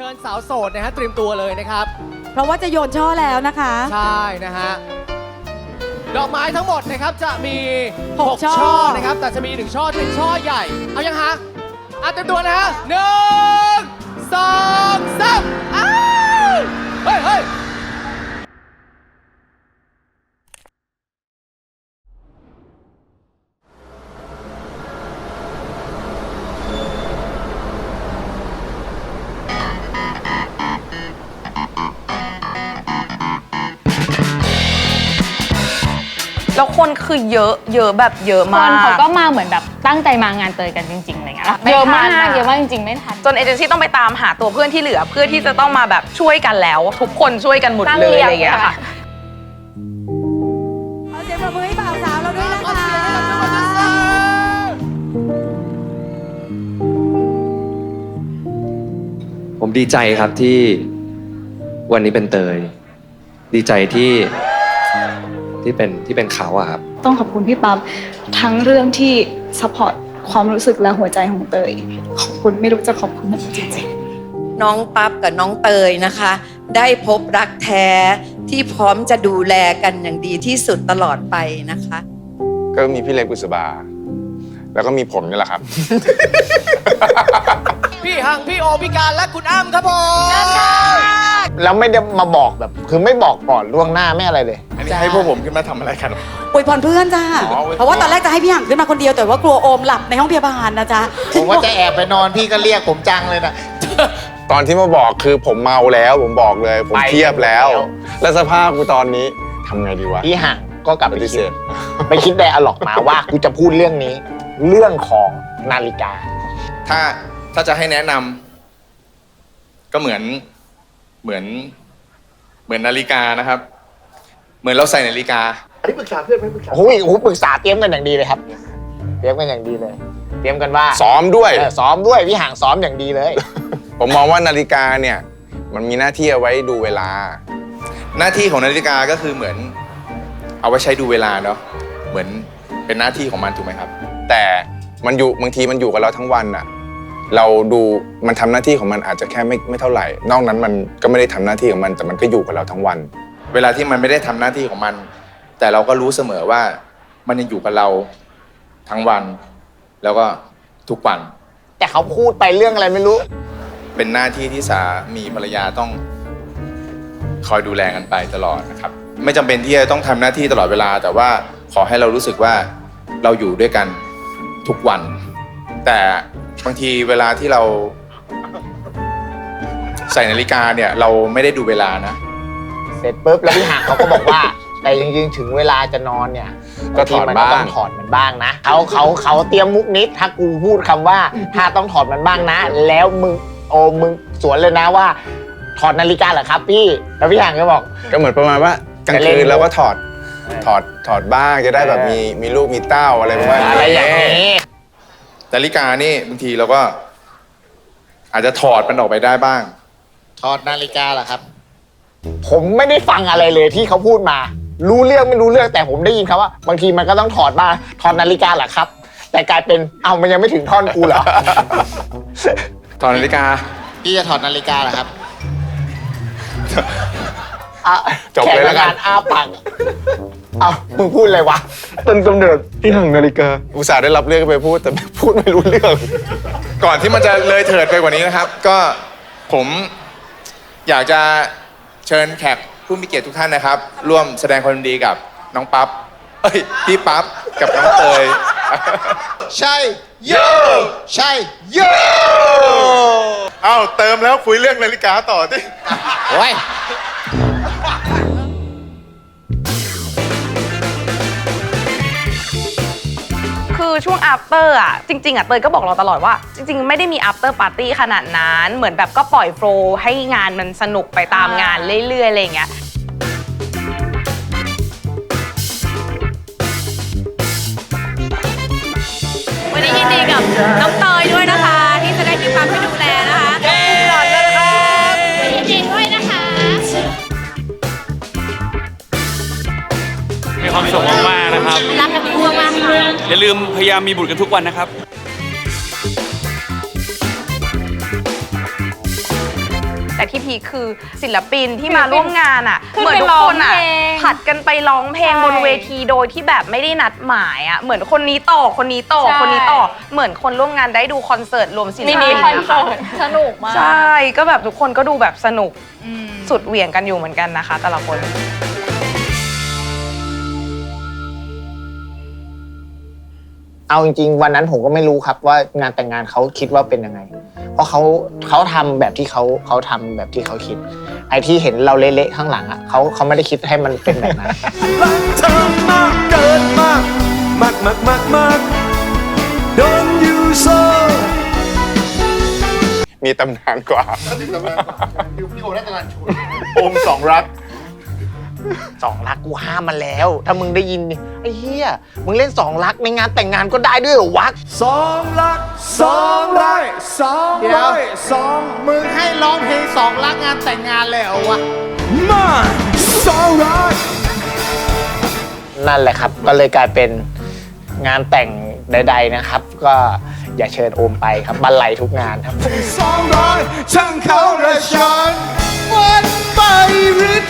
เชิญสาวโสดนะฮะเตรียมตัวเลยนะครับ เพราะว่าจะโยนช่อแล้วนะคะ ใช่นะฮะ ดอกไม้ทั้งหมดนะครับจะมีหกหกช่อ ช่อนะครับ แต่จะมีหนึ่งช่อที่เป็นช่อใหญ่ เอายังฮะอะเต็มตัวนะฮะหนึ่งสองสามอ้าวเฮ้ยเฮ้ย แล้วคนคือเยอะเยอะแบบเยอะคมากนเขาก็มาเหมือนแบบตั้งใจมางานเตยกันจริงๆอะไรเงี้ยไม่เยอะมาทันกอะ เยอะมากจริงๆไม่ทัน จนเอเจนซี่ต้องไปตามหาตัวเพื่อนที่เหลือเพื่อที่จะต้องมาแบบช่วยกันแล้ว ทุกคนช่วยกันหมดตั้งเลยเรียงอะไรอย่างเงี้ยค่ะค่ะเอาเสียงประมือให้บ่าวสาวเราด้วยนะขอคะเสียงให้กับจังหวัดยะโสผมดีใจครับที่วันนี้เป็นเตย ดีใจที่ ที่เป็นที่เป็นเขาอะครับ ต้องขอบคุณพี่ปั๊บทั้งเรื่องที่ซัพพอร์ตความรู้สึกและหัวใจของเตย ขอบคุณไม่รู้จะขอบคุณยังไงจริงๆน้องปั๊บกับน้องเตยนะคะ ได้พบรักแท้ที่พร้อมจะดูแลกันอย่างดีที่สุดตลอดไปนะคะ ก็มีพี่เล็กบุษบา แล้วก็มีผมนี่แหละครับ พี่หังพี่โอพี่การและคุณอ้ำครับผม แล้วไม่ได้มาบอกแบบ คือไม่บอกก่อนล่วงหน้าไม่อะไรเลย อันนี้ให้พวกผมขึ้นมาทำอะไรกันอวยพรเพื่อนจ้าอ๋ออวยพร เพราะว่าตอนแรกจะให้พี่หังขึ้นมาคนเดียวแต่ว่ากลัวโอมหลับในห้องพยาบาลนะจ๊ะผมว่าจะแอบไปนอนพี่ก็เรียกผมจังเลยนะ ตอนที่มาบอกคือผมเมาแล้ว ผมบอกเลย ผมไป เทียบแล้ว แล้วแล้วสภาพกูตอนนี้ทำไงดีวะพี่ห่างก็กลับปไปฏิเสคิดธไปคิดไดอะล็อกมาว่ากูจะพูดเรื่องนี้ เรื่องของนาฬิกา ถ้าถ้าจะให้แนะนำก็เหมือน เหมือน เหมือนนาฬิกานะครับ เหมือนเราใส่นาฬิกาโอ้ยโอ้โหปรึกษาเตรียมกันอย่างดีเลยครับ เตรียมกันอย่างดีเลย เตรียมกันว่าซ้อมด้วย เออซ้อมด้วยพี่ห่างซ้อมอย่างดีเลย ผมมองว่านาฬิกาเนี่ย มันมีหน้าที่เอาไว้ดูเวลา หน้าที่ของนาฬิกาก็คือเหมือน เอาไว้ใช้ดูเวลาเนาะเหมือนเป็นหน้าที่ของมันถูกไหมครับ แต่มันอยู่บางทีมันอยู่กับเราทั้งวันอะ เราดูมันทำหน้าที่ของมันอาจจะแค่ไม่ไม่เท่าไหร่ นอกนั้นมันก็ไม่ได้ทำหน้าที่ของมัน แต่มันก็อยู่กับเราทั้งวัน เวลาที่มันไม่ได้ทำหน้าที่ของมัน แต่เราก็รู้เสมอว่ามันยังอยู่กับเราทั้งวัน แล้วก็ทุกวัน แต่เขาพูดไปเรื่องอะไรไม่รู้ เป็นหน้าที่ที่สามีภรรยาต้องคอยดูแลกันไปตลอดนะครับ ไม่จำเป็นที่จะต้องทำหน้าที่ตลอดเวลา แต่ว่าขอให้เรารู้สึกว่าเราอยู่ด้วยกันทุกวัน แต่ บางทีเวลาที่เรา ใส่นาฬิกาเนี่ย เราไม่ได้ดูเวลานะ เสร็จปุ๊บแล้วพี่ห่างเขาก็บอกว่า แต่จริงๆ ถึงเวลาจะนอนเนี่ยก็ถอดมันบ้าง ต้องถอดมันบ้างนะเขาเขาเขาเตรียมมุกนิดถ้ากูพูดคำว่า ถ้าต้องถอดมันบ้างนะ แล้วมึงโอมึงสวนเลยนะว่า ถอดนาฬิกาเหรอครับพี่แล้วพี่ห่างก็บอก ก็เหมือนประมาณว่ากลางจะเล่คืนนเราก็ถอดเออถอดถอดบ้างจะได้แบบเออมีมีลูกมีเต้าอะไรประมาณอะไรอย่างนี้นาฬิกานี่บางทีเราก็อาจจะถอดมันออกไปได้บ้าง ถอดนาฬิกาเหรอครับ ผมไม่ได้ฟังอะไรเลยที่เขาพูดมา รู้เรื่องไม่รู้เรื่องแต่ผมได้ยินคำว่า บางทีมันก็ต้องถอดบ้างถอดนาฬิกาเหรอครับ แต่กลายเป็นเอามันยังไม่ถึงท่อนกูเหรอ ถอดนาฬิกา พี่จะถอดนาฬิกาเหรอครับ อะจบเลยแล้วกันขกอาปากเอามึงพูดอะไรวะ ต้นกำเนิดที่ห่างนาฬิกา อุตส่าห์ได้รับเรื่องไปพูดแต่พูดไม่รู้เรื่อง ก่อนที่มันจะเลยเถิดไปกว่านี้นะครับ ก็ผมอยากจะเชิญแขกผู้มีเกียรติทุกท่านนะครับ ร่วมแสดงความยินดีกับน้องปั๊บเอ้ยพี่ปั๊บกับน้องเตย ใช่โยใช่โยเอ้าเติมแล้วคุยเรื่องนาฬิกาต่อที่ โอ้ย ช่วง after อะ จริง ๆ อะเตยก็บอกเราตลอดว่า จริง ๆ ไม่ได้มี after party ขนาดนั้น เหมือนแบบก็ปล่อยโฟลว์ให้งานมันสนุกไปตามงานเรื่อย ๆ อะไรอย่างเงี้ย วันนี้ยินดีกับน้องเต มีความสุขมากๆนะครับ รักกันทั่วมากค่ะอย่าลืมพยายามมีบุตรกันทุกวันนะครับที่พีคคือศิลปินที่มาร่วมงานอะ ขึ้นเหมือนไปทุกคนอะร้องเพลงผัดกันไปร้องเพลงใช่บนเวทีโดยที่แบบไม่ได้นัดหมายอะ เหมือนคนนี้ต่อคนนี้ต่อใช่ คนนี้ต่อ เหมือนคนร่วมงานได้ดูคอนเสิร์ตรวมศิลมิปินินคอนนะคะเสิร์ตสนุกมากใช่ก็แบบทุกคนก็ดูแบบสนุกอืม สุดเหวี่ยงกันอยู่เหมือนกันนะคะ แต่ละคน เอาจริง ๆ วันนั้นผมก็ไม่รู้ครับว่างานแต่งงานเขาคิดว่าเป็นยังไง เพราะเขาเขาทำแบบที่เขาเขาทำแบบที่เขาคิด ไอ้ที่เห็นเราเละๆข้างหลังอะเขาเขาไม่ได้คิดให้มันเป็นแบบนั้น รักเธอมากเกินมากมากมากมากมาก Don't you so มีตำนานกว่า พี่โอได้ตลาดชูอมสองรัก สองรักกูห้ามมาแล้ว ถ้ามึงได้ยินนี่ไอ้เหี้ยมึงเล่นสองรักในงานแต่งงานก็ได้ด้วยเหรอวะสองรักสองร้อยสองร้อยสองมึงให้ร้องเพลงสองรักงานแต่งงานเลยเหรอวะมาสองร้อยนั่นแหละครับ ก็เลยกลายเป็นงานแต่งใด ๆนะครับ ก็อย่าเชิญโอมไปครับบันไลทุกงานครับสองร้อยช่างเขาและฉัน วันไปริด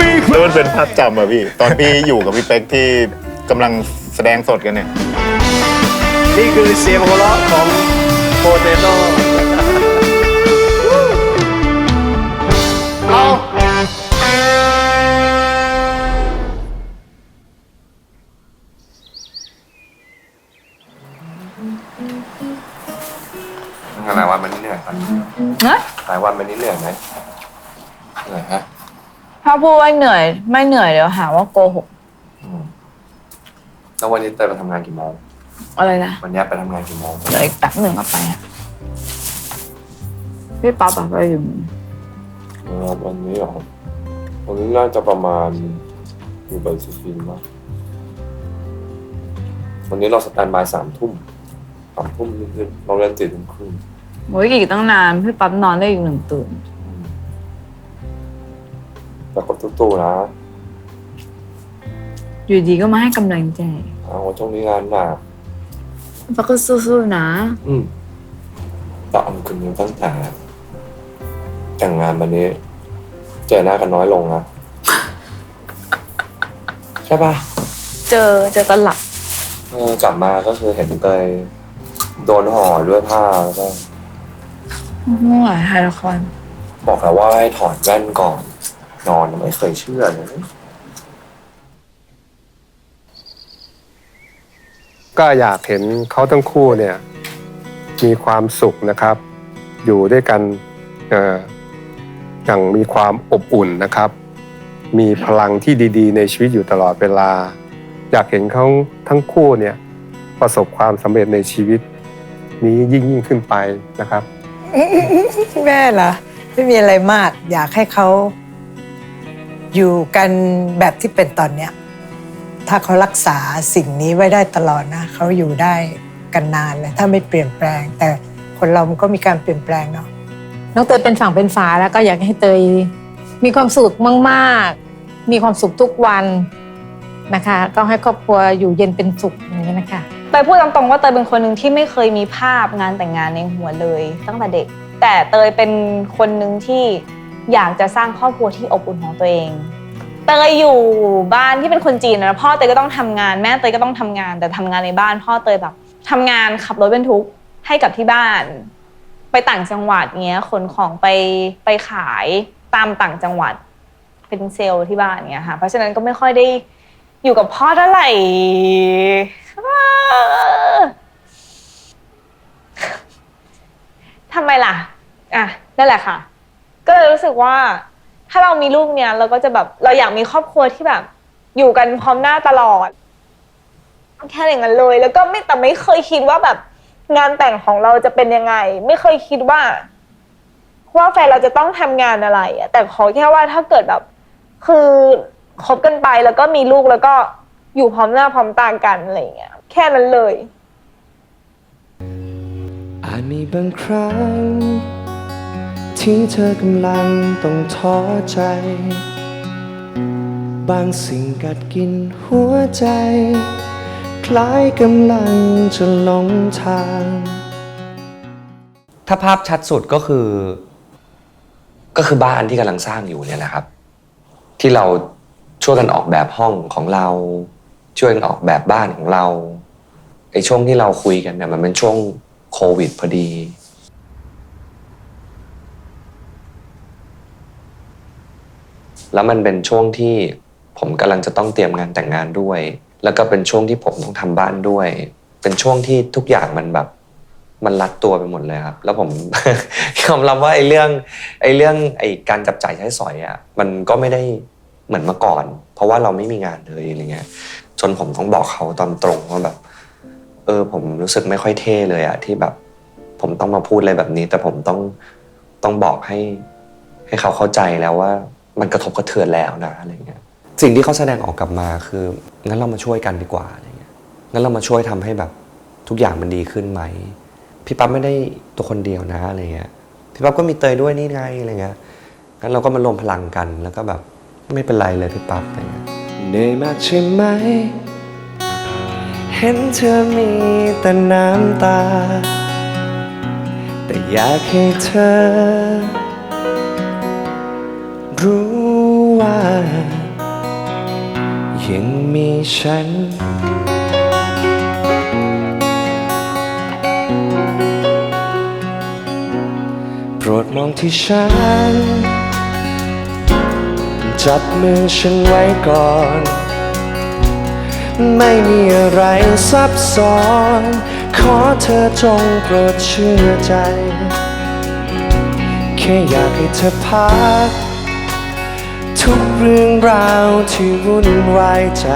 มีใครแล้วมันเป็นภาพจำอะพี่ ตอนพี่อยู่กับพี่เป๊กที่กำลังแสดงสดกันเนี่ย นี่คือเสียงหัวเราะของโปเตโต้หลายวันมันนี่เหนื่อยไหมฮะหลายวันมันนี่เหนื่อยไหม เหนื่อยฮะถ้าพูดว่าเหนื่อย ไม่เหนื่อยเดี๋ยวหาว่าโกหกแล้ววันนี้เตยไปทำงานกี่โมง อะไรนะวันนี้ไปทำงานกี่โมง เดี๋ยวอีกแป๊บหนึ่งก็ไปอะพี่ป๊อปอะไปอยู่วันนี้เหรอวันนี้น่าจะประมาณอยู่ใบสุฟินมากวันนี้เราสแตนบายสามทุ่มสามทุ่มนิดๆเราเล่นสี่ทุ่มครึ่งโอ้ยอีกตั้งนานพี่ป๊อปนอนได้อีกหนึ่งตื่น แต่ก็ตู้ๆนะอยู่ดีก็มาให้กำลังใจเอาช่วงนี้งานหนักป๊อปก็สู้ๆนะ อืมแต่เอาคืนนี้ตั้งแต่แต่งงานวันนี้ เจอหน้ากันน้อยลงนะ ใช่ปะเจอเจอตอนหลับเออกลับมาก็คือเห็นเตยโดนห่อด้วยผ้าแล้วก็ไม่ไหวถ่ายละครบอกแล้วว่าให้ถอดแว่นก่อน นอนไม่เคยเชื่อเลยก็อยากเห็นเขาทั้งคู่เนี่ยมีความสุขนะครับ อยู่ด้วยกันเอ่ออย่างมีความอบอุ่นนะครับ มีพลังที่ดี ๆ ในชีวิตอยู่ตลอดเวลา อยากเห็นเขาทั้งคู่เนี่ยประสบความสำเร็จในชีวิต นี้ยิ่งยิ่งขึ้นไปนะครับ แม่เหรอไม่มีอะไรมาก อยากให้เขา อยู่กันแบบที่เป็นตอนเนี้ยถ้าเขารักษาสิ่งนี้ไว้ได้ตลอดนะเขาอยู่ได้กันนานเลยถ้าไม่เปลี่ยนแปลง แต่คนเรามันก็มีการเปลี่ยนแปลงเนาะน้องเตยเป็นฝั่งเป็นฝาแล้วก็อยากให้เตยมีความสุขมากๆ มีความสุขทุกวันนะคะ ก็ให้ครอบครัวอยู่เย็นเป็นสุขอย่างนี้นะคะเตยพูดตรงๆว่าเตยเป็นคนหนึ่งที่ไม่เคยมีภาพงานแต่งงานในหัวเลย ตั้งแต่เด็ก แต่เตยเป็นคนหนึ่งที่ อยากจะสร้างครอบครัวที่อบอุ่นของตัวเอง เตยอยู่บ้านที่เป็นคนจีนนะพ่อเตยก็ต้องทำงาน แม่เตยก็ต้องทำงาน แต่ทำงานในบ้าน พ่อเตยแบบทำงานขับรถบรรทุกให้กับที่บ้าน ไปต่างจังหวัดเงี้ยขนของไปไปขายตามต่างจังหวัด เป็นเซลล์ที่บ้านเงี้ยค่ะเพราะฉะนั้นก็ไม่ค่อยได้อยู่กับพ่อเท่าไหร่ทำไมล่ะ อะนั่นแหละค่ะ ก็เลยรู้สึกว่า ถ้าเรามีลูกเนี่ย เราก็จะแบบเราอยากมีครอบครัวที่แบบ อยู่กันพร้อมหน้าตลอด แค่อย่างนั้นเลย แล้วก็ไม่แต่ไม่เคยคิดว่าแบบงานแต่งของเราจะเป็นยังไง ไม่เคยคิดว่าว่าแฟนเราจะต้องทำงานอะไรอะแต่ขอแค่ว่าถ้าเกิดแบบ คือคบกันไปแล้วก็มีลูกแล้วก็อยู่พร้อมหน้าพร้อมตากันอะไรเงี้ยแค่นั้นเลยอาจมีบางครั้ง ที่เธอกำลังต้องท้อใจ บางสิ่งกัดกินหัวใจ คล้ายกำลังจะหลงทาง ถ้าภาพชัดสุดก็คือ ก็คือบ้านที่กำลังสร้างอยู่เนี่ยแหละครับ ที่เราช่วยกันออกแบบห้องของเรา ช่วยกันออกแบบบ้านของเราไอ้ช่วงที่เราคุยกันเนี่ยมันเป็นช่วงโควิดพอดี แล้วมันเป็นช่วงที่ผมกำลังจะต้องเตรียมงานแต่งงานด้วย แล้วก็เป็นช่วงที่ผมต้องทำบ้านด้วย เป็นช่วงที่ทุกอย่างมันแบบ มันรัดตัวไปหมดเลยครับ แล้วผมยอมรับว่าไอ้เรื่องไอ้เรื่องไอ้การจับจ่ายใช้สอยอะมันก็ไม่ได้เหมือนเมื่อก่อน เพราะว่าเราไม่มีงานเลยอะไรเงี้ยจนผมต้องบอกเขาตอนตรงว่าแบบ เออ ผมรู้สึกไม่ค่อยเท่เลยอะที่แบบ ผมต้องมาพูดอะไรแบบนี้ แต่ผมต้องต้องบอกให้ ให้เขาเข้าใจแล้วว่า มันกระทบกระเทือนแล้วนะอะไรเงี้ยสิ่งที่เขาแสดงออกกลับมาคืองั้นเรามาช่วยกันดีกว่าอะไรเงี้ยงั้นเรามาช่วยทำให้แบบทุกอย่างมันดีขึ้นไหมพี่ปั๊บไม่ได้ตัวคนเดียวนะอะไรเงี้ยพี่ปั๊บก็มีเตยด้วยนี่ไงอะไรเงี้ยงั้นเราก็มารวมพลังกันแล้วก็แบบไม่เป็นไรเลยพี่ปั๊บอะไรเงี้ยเหนื่อยมากใช่ไหม เห็นเธอมีแต่น้ำตา แต่อยากให้เธอ รู้ว่า ยังมีฉัน โปรดมองที่ฉัน จับมือฉันไว้ก่อน ไม่มีอะไรซับซ้อน ขอเธอจงโปรดเชื่อใจ แค่อยากให้เธอพัก ทุกเรื่องราวที่วุ่นวายใจ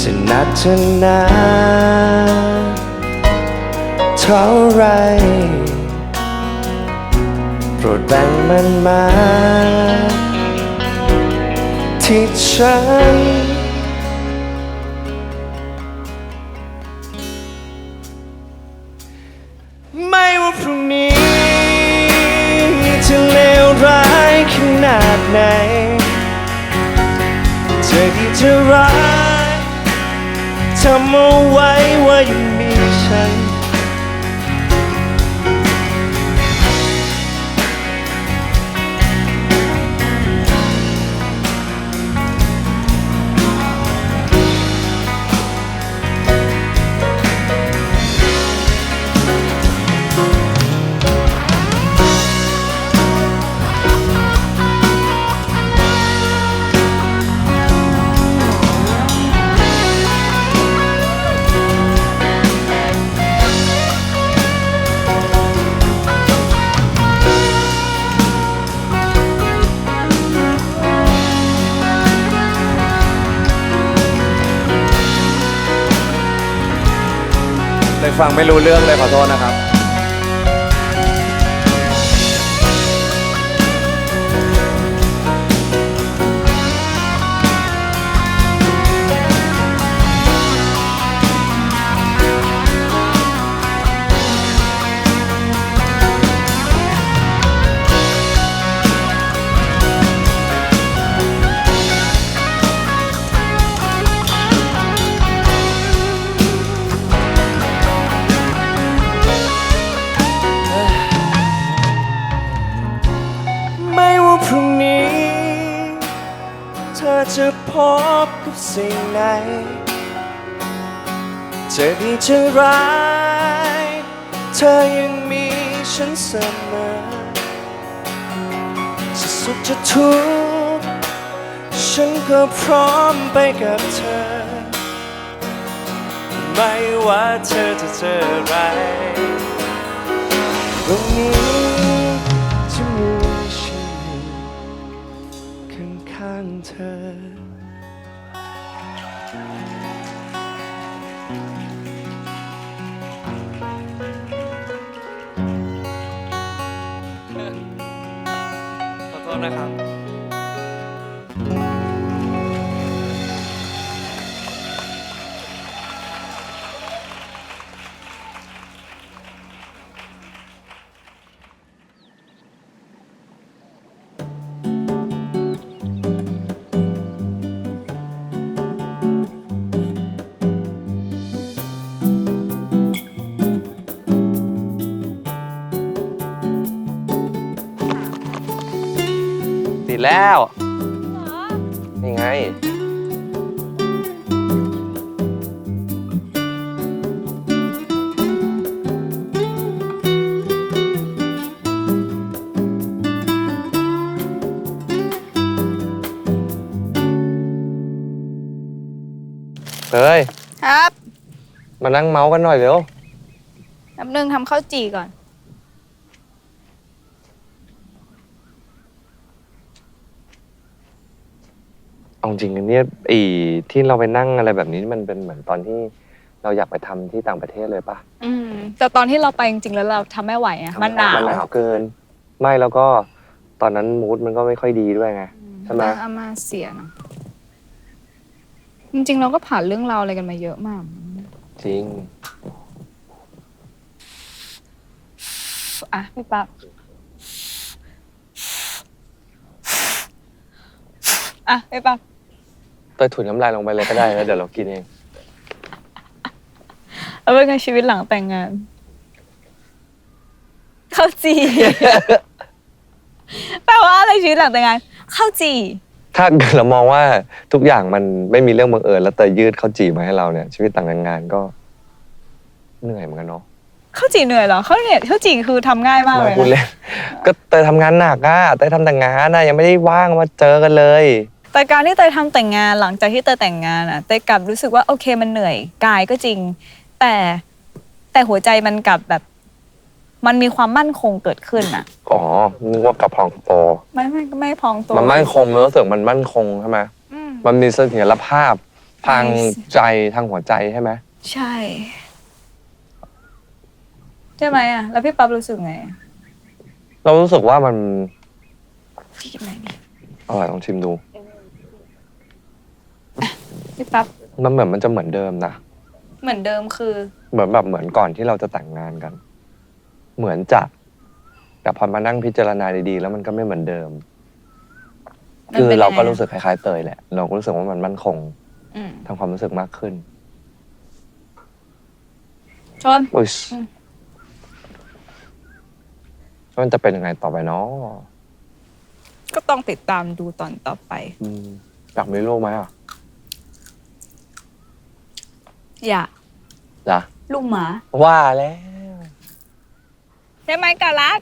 จะนัดจะนาเท่าไร โปรดแบ่งมันมา ที่ฉัน จะร้ายทำเอาไว้ว่ายังมีฉัน ฟังไม่รู้เรื่องเลยขอโทษนะครับ จะดีจะร้าย เธอยังมีฉันเสมอ จะสุขจะทุกข์ฉันก็พร้อมไปกับเธอ ไม่ว่าเธอจะเจออะไรตรงนี้จะมีฉันอยู่ข้างๆเธอ ขอโทษนะครับ แล้ว นี่ไง เฮ้ย ครับมานั่งเมาส์กันหน่อยเร็ว แป๊บนึงทำข้าวจี่ก่อน เอาจริงๆเนี่ยไอีที่เราไปนั่งอะไรแบบนี้มันเป็นเหมือนตอนที่เราอยากไปทำที่ต่างประเทศเลยปะอืมแต่ตอนที่เราไปจริงๆแล้วเราทำไม่ไหวอะมันหนาวมันหนาวเกิน ไม่แล้วก็ตอนนั้นมูดมันก็ไม่ค่อยดีด้วยไง ใช่ไหมอามาเสียเนอะจริงๆ เราก็ผ่านเรื่องราวอะไรกันมาเยอะมาก จริง อะพี่ปั๊บอะพี่ปั๊บ เตยถุนน้ำลายลงไปเลยก็ได้แล้วเดี๋ยวเรากินเอง แล้วเป็นไงชีวิตหลังแต่งงานข้าวจี่ แปลว่าอะไรชีวิตหลังแต่งงานข้าวจี่ ถ้าเกิดเรามองว่าทุกอย่างมันไม่มีเรื่องบังเอิญแล้วเตยยืดข้าวจี่มาให้เราเนี่ย ชีวิตต่างงานก็ เหนื่อยเหมือนกันเนาะข้าวจี่เหนื่อยเหรอข้าวเนี่ยข้าวจี่คือทำง่ายมากเลไม่ยพูดนะเล่นก็เตยทำงานหนักอะเตยทำแต่งงานอะยังไม่ได้ว่างมาเจอกันเลย แต่การที่เตยทำแต่งงานหลังจากที่เตยแต่งงานอะเตยกลับรู้สึกว่าโอเคมันเหนื่อยกายก็จริง แต่แต่หัวใจมันกลับแบบ มันมีความมั่นคงเกิดขึ้นอะ อ๋อนึกว่ากับพองโต ไม่ไม่ไม่พองตัว มันมั่นคงมันรู้สึกมันมั่นคงใช่ไหมอืม มันมีเสถียรภาพทางใจทางหัวใจใช่ไหมใช่ ใช่ไหมอะ แล้วพี่ปั๊บรู้สึกไงเรารู้สึกว่ามัน พี่กินไหนดีอร่อยลองชิมดู พี่ปั๊บมันเหมือนมันจะเหมือนเดิมนะ เหมือนเดิมคือ เหมือนแบบเหมือนก่อนที่เราจะแต่งงานกัน เหมือนจะ แต่พอมานั่งพิจารณาดีๆ แล้วมันก็ไม่เหมือนเดิม มันคือเป็นยังไงเราก็อะรู้สึกคล้ายๆเตยแหละ เราก็รู้สึกว่ามันมั่นคงอืมทางความรู้สึกมากขึ้นชน อุ้ยอืม แล้วมันจะเป็นยังไงต่อไปเนาะก็ต้องติดตามดูตอนต่อไป อืมอยากมีลูกไหมอะ อย่าจ้ะลูกหมาว่าแล้ว ใช่ไหมกาลัด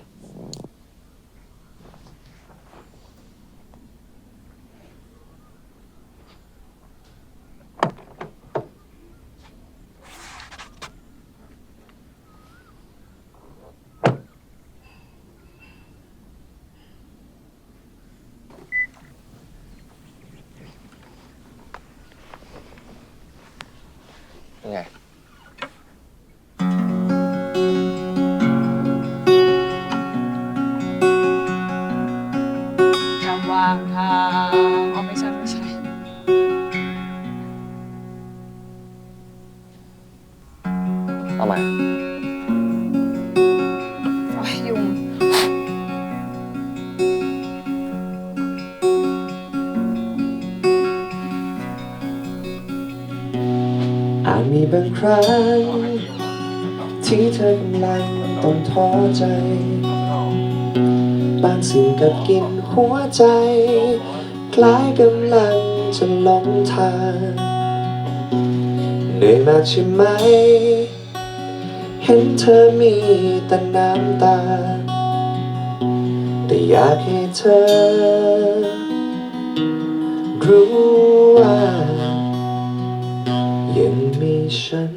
ยั ใจบางสิ่งกับกินหัวใจ คล้ายกำลังจะหลงทางเหนื่อยมากใช่ไหม เห็นเธอมีแต่น้ำตา แต่อยากให้เธอ รู้ว่ายังมีฉัน